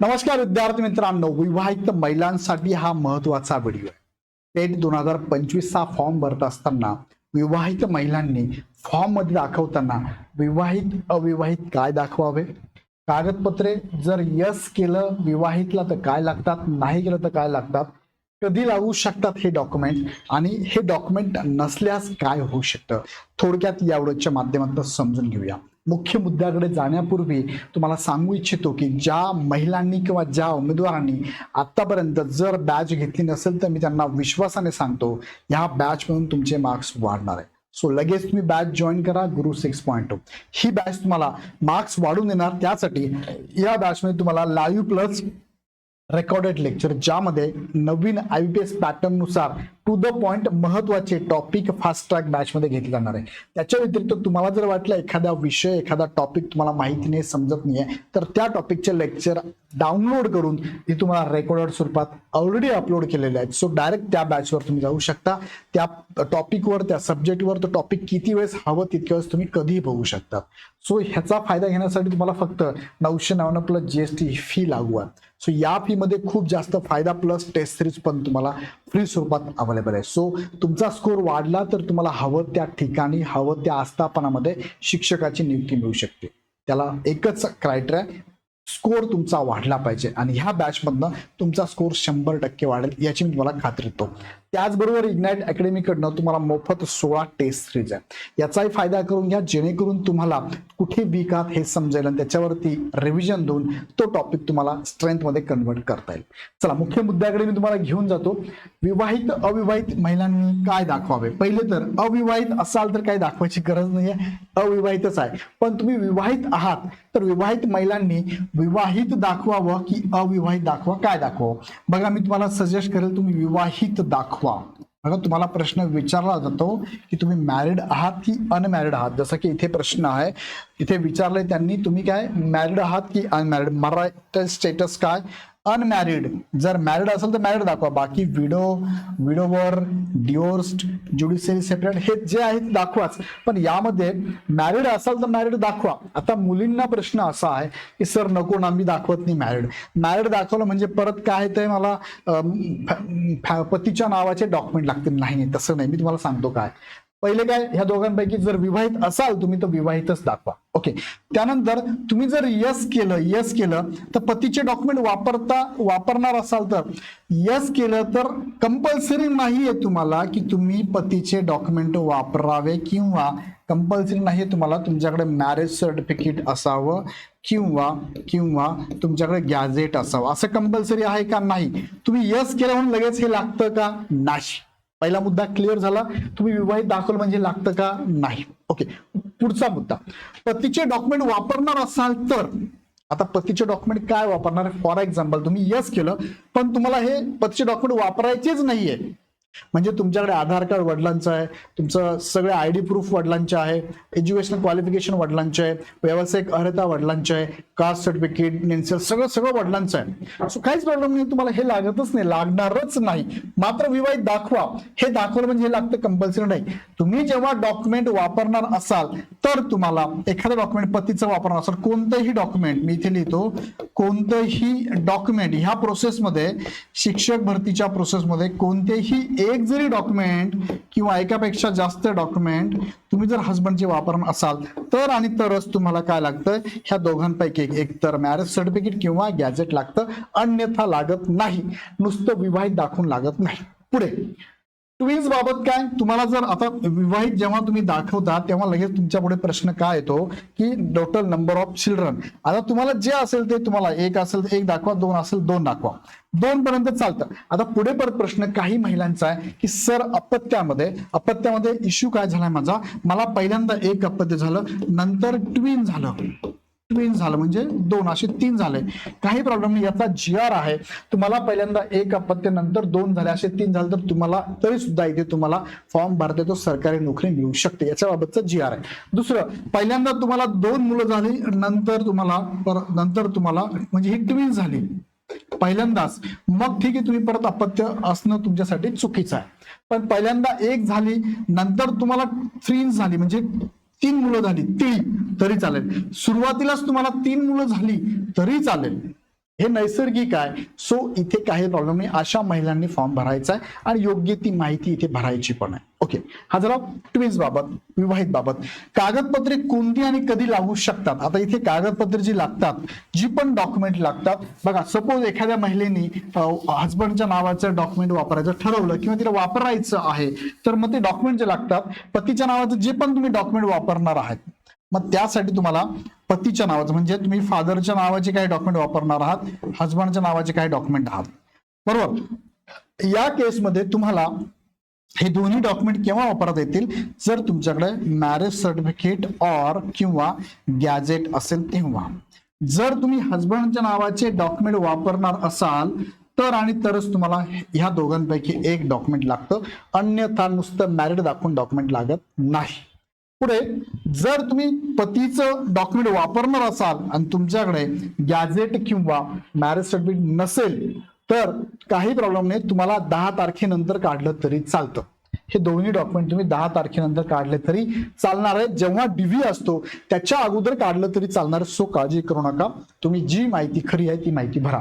नमस्कार विद्यार्थी मित्रांनो विवाहित महिलांसाठी हा महत्त्वाचा व्हिडिओ आहे. टेट दोन हजार पंचवीसचा फॉर्म भरत असताना विवाहित महिलांनी फॉर्ममध्ये दाखवताना विवाहित अविवाहित काय दाखवावे? कागदपत्रे जर यस केलं विवाहितला तर काय लागतात? नाही केलं तर काय लागतात? कधी लागू शकतात हे डॉक्युमेंट आणि हे डॉक्युमेंट नसल्यास काय होऊ शकतं? थोडक्यात या व्हिडिओच्या माध्यमातून समजून घेऊया. मुख्य मुद्द्याकडे जाण्यापूर्वी तुम्हाला सांगू इच्छितो की ज्या महिलांनी किंवा ज्या उमेदवारांनी आतापर्यंत जर बॅच घेतली नसेल तर मी त्यांना विश्वासाने सांगतो ह्या बॅचमधून तुमचे मार्क्स वाढणार आहे सो लगेच तुम्ही बॅच जॉईन करा गुरु सिक्स पॉईंट टू ही बॅच तुम्हाला मार्क्स वाढून देणार. त्यासाठी या बॅचमध्ये तुम्हाला लाईव्ह प्लस रेकॉर्डेड लेक्चर ज्यामध्ये नवीन आय पी एस पॅटर्ननुसार टू द पॉइंट महत्त्वाचे टॉपिक फास्ट ट्रॅक बॅचमध्ये घेतले जाणार आहे. त्याच्या व्यतिरिक्त तुम्हाला जर वाटलं एखादा विषय एखादा टॉपिक तुम्हाला माहिती नाही समजत नाहीये तर त्या टॉपिकचे लेक्चर डाउनलोड करून ते तुम्हाला रेकॉर्डेड स्वरूपात ऑलरेडी अपलोड केलेले आहेत. सो डायरेक्ट त्या बॅचवर तुम्ही जाऊ शकता. त्या टॉपिकवर त्या सब्जेक्टवर तो टॉपिक किती वेळेस हवं तितक्या वेळेस तुम्ही कधीही बघू शकता. सो ह्याचा फायदा घेण्यासाठी तुम्हाला फक्त नऊशे नव्याण्णव प्लस जीएसटी ही फी लागू आहे. सो या फी मध्ये खूप जास्त फायदा प्लस टेस्ट सिरीज पण तुम्हाला फ्री स्वरूपात अवेलेबल आहे सो तुमचा स्कोर वाढला तर तुम्हाला हवं त्या ठिकाणी हवं त्या आस्थापनामध्ये शिक्षकाची नियुक्ती मिळू शकते. त्याला एकच क्रायटेरिया स्कोर तुमचा वाढला पाहिजे. आणि ह्या बॅचमधनं तुमचा स्कोर शंभर टक्के वाढेल याची मी तुम्हाला खात्री देतो. त्याचबरोबर इग्नाइट अकॅडमीकडनं तुम्हाला मोफत सोळा टेस्ट सिरीज आहे याचाही फायदा करून घ्या जेणेकरून तुम्हाला कुठे वीक आहात हे समजेल आणि त्याच्यावरती रिव्हिजन देऊन तो टॉपिक तुम्हाला स्ट्रेंथमध्ये कन्वर्ट करता येईल. चला मुख्य मुद्द्याकडे मी तुम्हाला घेऊन जातो. विवाहित अविवाहित महिलांनी काय दाखवावे? पहिले तर अविवाहित असाल तर काही दाखवायची गरज नाहीये. अविवाहितच आहे. पण तुम्ही विवाहित आहात तर विवाहित महिलांनी विवाहित दाखवावं की अविवाहित दाखवा काय दाखवावं? बघा मी तुम्हाला सजेस्ट करेल तुम्ही विवाहित दाखवा. बघा तुम्हाला प्रश्न विचारला जातो की तुम्ही मॅरिड आहात की अनमॅरिड आहात? जसं की इथे प्रश्न आहे. इथे विचारलंय त्यांनी तुम्ही काय मॅरिड आहात की अनमॅरिड मराठी स्टेटस काय? अनमॅरिड जर मॅरिड असेल तर मॅरिड दाखवा. बाकी widow widower divorced judiciary separate हे जे आहे ते दाखवाच. पण यामध्ये मॅरिड असाल तर मॅरिड दाखवा. आता मुलींना प्रश्न असा आहे की सर नको ना मी दाखवत नाही मॅरिड मॅरिड दाखवलं म्हणजे परत काय ते मला पतीच्या नावाचे डॉक्युमेंट लागतील. नाही नाही, तसं नाही. मी तुम्हाला सांगतो काय. पहिले काय ह्या दोघांपैकी जर विवाहित असाल तुम्ही तर विवाहितच दाखवा. ओके त्यानंतर तुम्ही जर यस केलं यस केलं तर पतीचे डॉक्युमेंट वापरता वापरणार असाल तर यस केलं तर कंपल्सरी नाहीये तुम्हाला की तुम्ही पतीचे डॉक्युमेंट वापरावे किंवा कंपल्सरी नाही तुम्हाला तुमच्याकडे मॅरेज सर्टिफिकेट असावं किंवा किंवा तुमच्याकडे गॅझेट असावं. असं कंपल्सरी आहे का नाही? तुम्ही यस केलं म्हणून लगेच हे लागतं का? नाही. पहिला मुद्दा क्लिअर झाला. तुम्ही विवाहित दाखल म्हणजे लागतं का? नाही. ओके पुढचा मुद्दा. पतीचे डॉक्युमेंट वापरणार असाल तर आता पतीचे डॉक्युमेंट काय वापरणार? फॉर एक्झाम्पल तुम्ही यस केलं पण तुम्हाला हे पतीचे डॉक्युमेंट वापरायचेच नाहीये. म्हणजे तुमच्याकडे आधार कार्ड वडिलांचं आहे तुमचं सगळे आय डी प्रूफ वडिलांचे आहे एज्युकेशनल क्वालिफिकेशन वडिलांचे आहे व्यावसायिक अर्हता वडिलांचे आहे कास्ट सर्टिफिकेट नेन्सेल सगळं सगळं वडिलांचं आहे. सो काहीच प्रॉब्लेम नाही तुम्हाला हे लागतच नाही लागणारच नाही. मात्र विवाहित दाखवा. हे दाखवलं म्हणजे हे लागतं कंपल्सरी नाही. तुम्ही जेव्हा डॉक्युमेंट वापरणार असाल तर तुम्हाला एखादं डॉक्युमेंट पतीचं वापरणार असाल कोणतंही डॉक्युमेंट मी इथे लिहितो कोणतंही डॉक्युमेंट ह्या प्रोसेसमध्ये शिक्षक भरतीच्या प्रोसेसमध्ये कोणतेही एक जरी डॉक्युमेंट किंवा एकापेक्षा जास्त डॉक्युमेंट तुम्ही जर हजबंडचे वापरणार असाल तर आणि तरच तुम्हाला काय लागतं? ह्या दोघांपैकी एक एक तर मॅरेज सर्टिफिकेट किंवा गॅजेट लागतं अन्यथा लागत नाही. नुसतं विवाहित दाखवून लागत नाही. पुढे. ट्विन्स बाबत काय? तुम्हाला जर आता विवाहित जेव्हा तुम्ही दाखवता तेव्हा लगेच तुमच्यापुढे प्रश्न काय येतो? की टोटल नंबर ऑफ चिल्ड्रन. आता तुम्हाला जे असेल ते तुम्हाला एक असेल एक दाखवा दोन असेल दोन दाखवा. दोन पर्यंत चालतं. आता पुढे परत प्रश्न काही महिलांचा आहे की सर अपत्यामध्ये अपत्यामध्ये इश्यू काय झालाय माझा? मला पहिल्यांदा एक अपत्य झालं नंतर ट्विन झालं. ट्विन झालं म्हणजे दोन असे तीन झाले. काही प्रॉब्लेम नाही याचा जी आर आहे. तुम्हाला पहिल्यांदा एक अपत्य नंतर दोन झाले असे तीन झाले तर तुम्हाला तरी सुद्धा इथे तुम्हाला फॉर्म भरता येतो सरकारी नोकरी मिळू शकते. याच्या बाबतचं जी आर आहे. दुसरं पहिल्यांदा तुम्हाला दोन मुलं झाली नंतर तुम्हाला नंतर तुम्हाला म्हणजे ही ट्विन झाली. पहिल्यांदाच. मग ठीक आहे तुम्ही परत अपत्य असणं तुमच्यासाठी चुकीचं आहे. पण पहिल्यांदा एक झाली नंतर तुम्हाला थ्री झाली म्हणजे तीन मुलं झाली ती तरी चालेल. सुरुवातीलाच तुम्हाला तीन मुलं झाली तरी चालेल. हे नैसर्गिक आहे. सो इथे काही प्रॉब्लेम नाही. अशा महिलांनी फॉर्म भरायचा आहे आणि योग्य ती माहिती इथे भरायची पण आहे. ओके हा जरा ट्विन्स बाबत विवाहित बाबत. कागदपत्रे कोणती आणि कधी लागू शकतात? आता इथे कागदपत्रे जी लागतात जी पण डॉक्युमेंट लागतात बघा सपोज एखाद्या महिलेनी हजबंडच्या नावाचं डॉक्युमेंट वापरायचं ठरवलं किंवा तिला वापरायचं आहे तर मग ते डॉक्युमेंट जे लागतात पतीच्या नावाचं जे पण तुम्ही डॉक्युमेंट वापरणार आहात मग त्यासाठी तुम्हाला पतीच्या नावाचं म्हणजे तुम्ही फादरच्या नावाचे काही डॉक्युमेंट वापरणार आहात हजबंडच्या नावाचे काही डॉक्युमेंट आहात. बरोबर? या केसमध्ये तुम्हाला हे दोन्ही डॉक्युमेंट केव्हा वापरता येतील? जर तुमच्याकडे मॅरेज सर्टिफिकेट ऑर किंवा गॅजेट असेल तेव्हा. जर तुम्ही हजबंडच्या नावाचे डॉक्युमेंट वापरणार असाल तर आणि तरच तुम्हाला ह्या दोघांपैकी एक डॉक्युमेंट लागतं. अन्यथा नुसतं मॅरिड दाखवून डॉक्युमेंट लागत नाही. पुढे जर तुम्ही पतीचं डॉक्युमेंट वापरणार असाल आणि तुमच्याकडे गॅझेट किंवा मॅरेज सर्टिफिकेट नसेल तर काही प्रॉब्लेम नाही. तुम्हाला दहा तारखेनंतर काढलं तरी चालतं. हे दोन्ही डॉक्युमेंट तुम्ही दहा तारखेनंतर काढले तरी चालणार आहे जेव्हा डीव्ही असतो त्याच्या अगोदर काढलं तरी चालणार सो काळजी करू नका. तुम्ही जी माहिती खरी आहे ती माहिती भरा.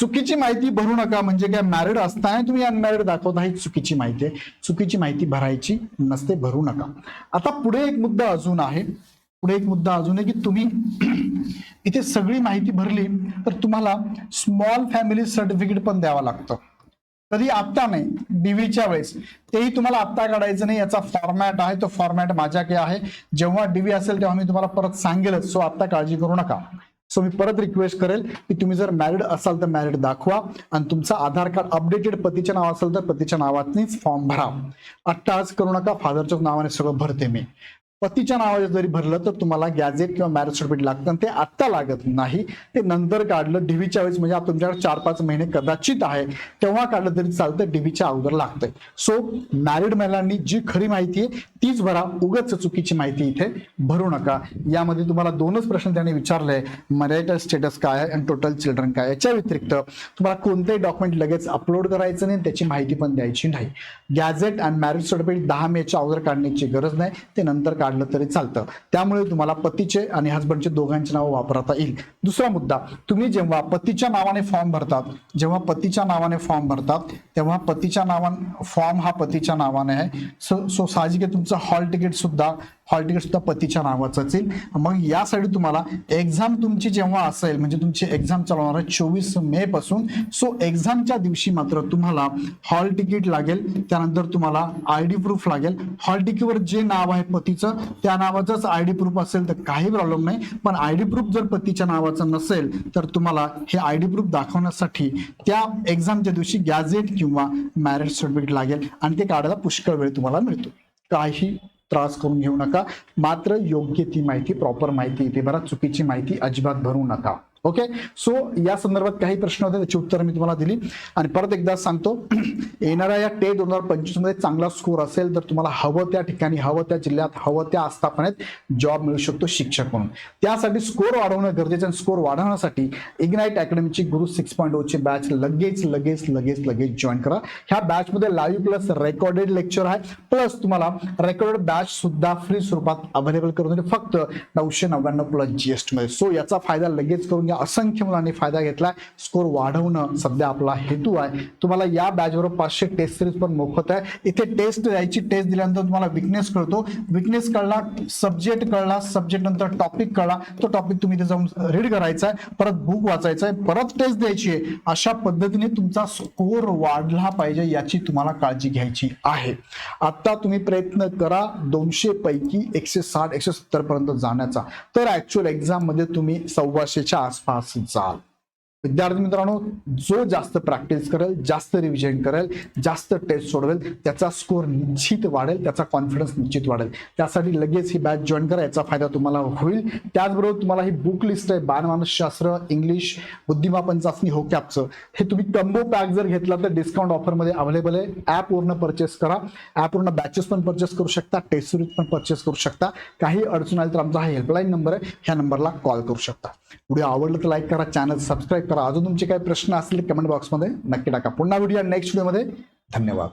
चुकीची माहिती भरू नका म्हणजे काय? मॅरिड असताना तुम्ही अनमॅरिड दाखवता ही चुकीची माहिती आहे. चुकीची माहिती भरायची नसते भरू नका. आता पुढे एक मुद्दा अजून आहे. पुढे एक मुद्दा अजून आहे की तुम्ही इथे सगळी माहिती भरली तर तुम्हाला स्मॉल फॅमिली सर्टिफिकेट पण द्यावं लागतं. कधी आत्ता नाही डीव्हीच्या वेळेस. तेही तुम्हाला आत्ता काढायचं नाही याचा फॉर्मॅट आहे तो फॉर्मॅट माझ्याकडे आहे. जेव्हा डीव्ही असेल तेव्हा मी तुम्हाला परत सांगेलच सो आत्ता काळजी करू नका. सो मी परत रिक्वेस्ट करेल की तुम्ही जर मॅरिड असाल तर मॅरिड दाखवा आणि तुमचं आधार कार्ड अपडेटेड पतीच्या नाव असेल तर पतीच्या नावातनीच फॉर्म भरा. आत्ता आज करू नका फादरच्याच नावाने सगळं भरते मी. पतीच्या नावाने जरी भरलं तर तुम्हाला गॅजेट किंवा मॅरेज सर्टिफिकेट लागतं ते आत्ता लागत नाही. ते नंतर काढलं डीव्हीच्या वेळेस म्हणजे तुमच्याकडे चार पाच महिने कदाचित आहे. तेव्हा काढलं तरी चालतं डीव्हीच्या अगोदर लागतंय. सो मॅरिड महिलांनी जी खरी माहिती आहे तीच भरा. उगाच चुकीची माहिती इथे भरू नका. यामध्ये तुम्हाला दोनच प्रश्न त्यांनी विचारले. मॅरिटल स्टेटस काय आहे आणि टोटल चिल्ड्रन काय याच्या व्यतिरिक्त तुम्हाला कोणतेही डॉक्युमेंट लगेच अपलोड करायचं नाही त्याची माहिती पण द्यायची नाही. गॅझेट अँड मॅरेज सर्टिफिकेट दहा मेच्या अगोदर काढण्याची गरज नाही. ते नंतर काढलं तरी चालतं. त्यामुळे तुम्हाला पतीचे आणि हसबंडचे दोघांचे नाव वापरता येईल. दुसरा मुद्दा तुम्ही जेव्हा पतीच्या नावाने फॉर्म भरतात जेव्हा पतीच्या नावाने फॉर्म भरतात तेव्हा पतीच्या नावाने फॉर्म हा पतीच्या नावाने आहे. सो सो साहजिक आहे तुमचं हॉल तिकीट सुद्धा हॉल तिकीट सुद्धा पतीच्या नावाचं असेल. मग यासाठी तुम्हाला एक्झाम तुमची जेव्हा असेल म्हणजे तुमची एक्झाम चालवणार आहे चोवीस मे पासून. सो एक्झामच्या दिवशी मात्र तुम्हाला हॉल तिकीट लागेल. त्यानंतर तुम्हाला आय डी प्रूफ लागेल. हॉल तिकीटवर जे नाव आहे पतीचं त्या नावाचंच आय डी प्रूफ असेल तर काही प्रॉब्लेम नाही. पण आय डी प्रूफ जर पतीच्या नावाचं नसेल तर तुम्हाला हे आय डी प्रूफ दाखवण्यासाठी त्या एक्झामच्या दिवशी गॅझेट किंवा मॅरेज सर्टिफिकेट लागेल. आणि ते काढायला पुष्कळ वेळ तुम्हाला मिळतो. काही त्रास करून घेऊ नका. मात्र योग्य ती माहिती प्रॉपर माहिती इथे बरा चुकीची माहिती अजिबात भरू नका. ओके सो या संदर्भात काही प्रश्न होते त्याची उत्तर मी तुम्हाला दिली. आणि परत एकदा सांगतो येणाऱ्या या टे दोन हजार पंचवीसमध्ये चांगला स्कोर असेल तर तुम्हाला हवं त्या ठिकाणी हवं त्या जिल्ह्यात हवं त्या आस्थापनेत जॉब मिळू शकतो शिक्षक म्हणून. त्यासाठी स्कोर वाढवणं गरजेचं आणि स्कोर वाढवण्यासाठी इग्नाईट अकॅडमीची गुरु सिक्स पॉईंट ओची बॅच लगेच लगेच लगेच लगेच जॉईन करा. ह्या बॅचमध्ये लाईव्ह प्लस रेकॉर्डेड लेक्चर आहे. प्लस तुम्हाला रेकॉर्डेड बॅच सुद्धा फ्री स्वरूपात अवेलेबल करून फक्त नऊशे नव्याण्णव प्लस जीएसटी मध्ये. सो याचा फायदा लगेच करून घ्या. असंख्य मुलांनी फायदा घेतलाय. स्कोर वाढवणं सध्या आपला हेतू आहे. तुम्हाला या बॅचवर पाचशे टेस्ट सिरीज पण मोफत आहे. इथे टेस्ट द्यायची टेस्ट दिल्यानंतर तुम्हाला विकनेस कळतो. विकनेस कळला सब्जेक्ट कळला सब्जेक्ट नंतर टॉपिक कळला. तो टॉपिक तुम्ही इथे जाऊन रीड करायचा आहे. परत बुक वाचायचा आहे. परत टेस्ट द्यायची आहे. अशा पद्धतीने तुमचा स्कोर वाढला पाहिजे याची तुम्हाला काळजी घ्यायची आहे. आता तुम्ही प्रयत्न करा दोनशे पैकी एकशे साठ एकशे सत्तर पर्यंत जाण्याचा. तर ऍक्च्युअल एक्झाममध्ये तुम्ही सव्वाशेच्या आसपास 发饰扎了 विद्यार्थी मित्रांनो जो जास्त प्रॅक्टिस करेल जास्त रिव्हिजन करेल जास्त टेस्ट सोडवेल त्याचा स्कोर निश्चित वाढेल त्याचा कॉन्फिडन्स निश्चित वाढेल. त्यासाठी लगेच ही बॅच जॉईन करा याचा फायदा तुम्हाला होईल. त्याचबरोबर तुम्हाला ही बुक लिस्ट आहे बालमानसशास्त्र इंग्लिश बुद्धिमापन चाचणी हो कॅपचं हे तुम्ही कंबो पॅक जर घेतला तर डिस्काउंट ऑफरमध्ये अवेलेबल आहे. ॲपवरनं परचेस करा. ॲपवरनं बॅचेस पण परचेस करू शकता टेस्ट सिरीज पण परचेस करू शकता. काही अडचण आली तर आमचा हा हेल्पलाईन नंबर आहे. ह्या नंबरला कॉल करू शकता. व्हिडिओ आवडलं तर लाईक करा चॅनल सबस्क्राईब करा अजून तुमचे काही प्रश्न असतील कमेंट बॉक्समध्ये नक्की टाका. पुन्हा व्हिडिओ नेक्स्ट व्हिडिओमध्ये धन्यवाद.